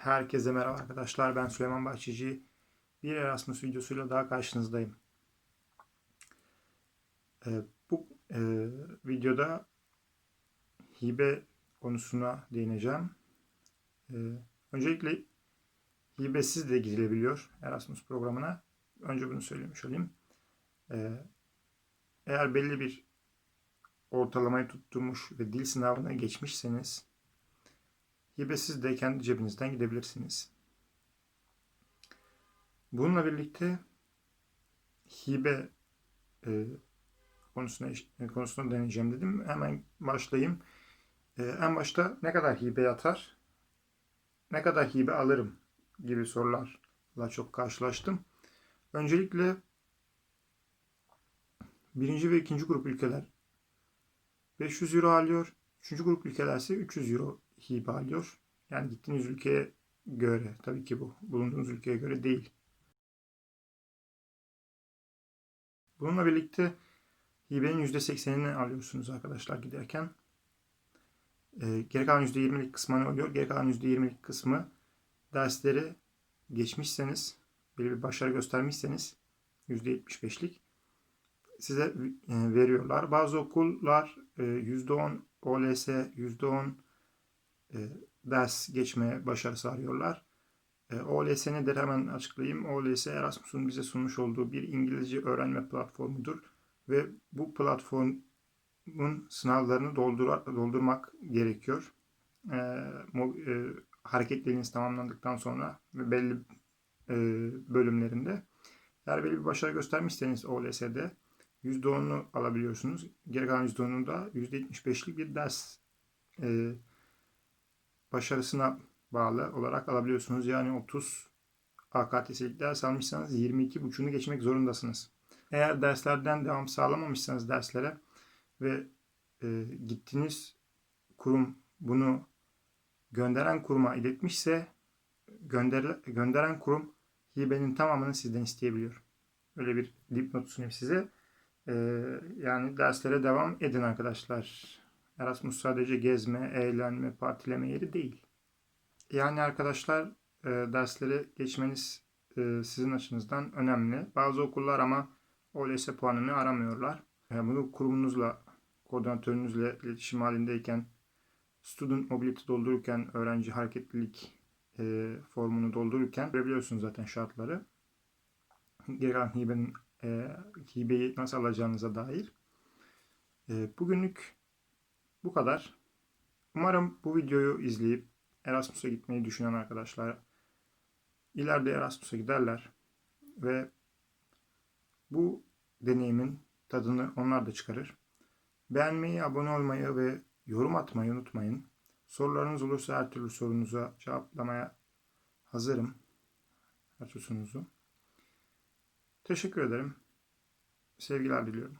Herkese merhaba arkadaşlar. Ben Süleyman Bahçeci. Bir Erasmus videosuyla daha karşınızdayım. Ee, bu e, videoda hibe konusuna değineceğim. Ee, öncelikle hibesiz de gidilebiliyor Erasmus programına. Önce bunu söylemiş olayım. Ee, eğer belli bir ortalamayı tutturmuş ve dil sınavına geçmişseniz hibesiz de kendi cebinizden gidebilirsiniz. Bununla birlikte hibe e, konusuna e, konusuna deneyeceğim dedim. Hemen başlayayım. E, en başta ne kadar hibe yatar, ne kadar hibe alırım gibi sorularla çok karşılaştım. Öncelikle birinci ve ikinci grup ülkeler 500 euro alıyor. Üçüncü grup ülkeler ise 300 euro hibe alıyor. Yani gittiğiniz ülkeye göre. Tabii ki bu bulunduğunuz ülkeye göre değil. Bununla birlikte hibenin %80'ini alıyorsunuz arkadaşlar giderken. E, geri kalan %20'lik kısmı ne oluyor? Geri kalan %20'lik kısmı dersleri geçmişseniz, böyle bir başarı göstermişseniz %75'lik size e, veriyorlar. Bazı okullar e, %10 OLS, %10 e, ders geçme başarısı arıyorlar. OLS nedir hemen açıklayayım. OLS Erasmus'un bize sunmuş olduğu bir İngilizce öğrenme platformudur. Ve bu platformun sınavlarını doldur doldurmak gerekiyor. Hareketleriniz tamamlandıktan sonra ve belli bölümlerinde. Eğer belli bir başarı göstermişseniz OLS'de %10'unu alabiliyorsunuz. Geri kalan %10'unu da %75'lik bir ders e, başarısına bağlı olarak alabiliyorsunuz. Yani 30 AKTS'lik ders almışsanız 22.5'unu geçmek zorundasınız. Eğer derslerden devam sağlamamışsanız derslere ve e, gittiğiniz kurum bunu gönderen kuruma iletmişse gönder, gönderen kurum hibenin tamamını sizden isteyebiliyor. Öyle bir dipnot sunayım size. Ee, yani derslere devam edin arkadaşlar. Erasmus sadece gezme, eğlenme, partileme yeri değil. Yani arkadaşlar e, derslere geçmeniz e, sizin açınızdan önemli. Bazı okullar ama OLS puanını aramıyorlar. Yani bunu kurumunuzla, koordinatörünüzle iletişim halindeyken, student mobility doldururken, öğrenci hareketlilik e, formunu doldururken görebiliyorsunuz zaten şartları. Geri kalan hibenin e, nasıl alacağınıza dair. E, bugünlük bu kadar. Umarım bu videoyu izleyip Erasmus'a gitmeyi düşünen arkadaşlar ileride Erasmus'a giderler ve bu deneyimin tadını onlar da çıkarır. Beğenmeyi, abone olmayı ve yorum atmayı unutmayın. Sorularınız olursa her türlü sorunuza cevaplamaya hazırım. Her sorunuzu. Teşekkür ederim. Sevgiler diliyorum.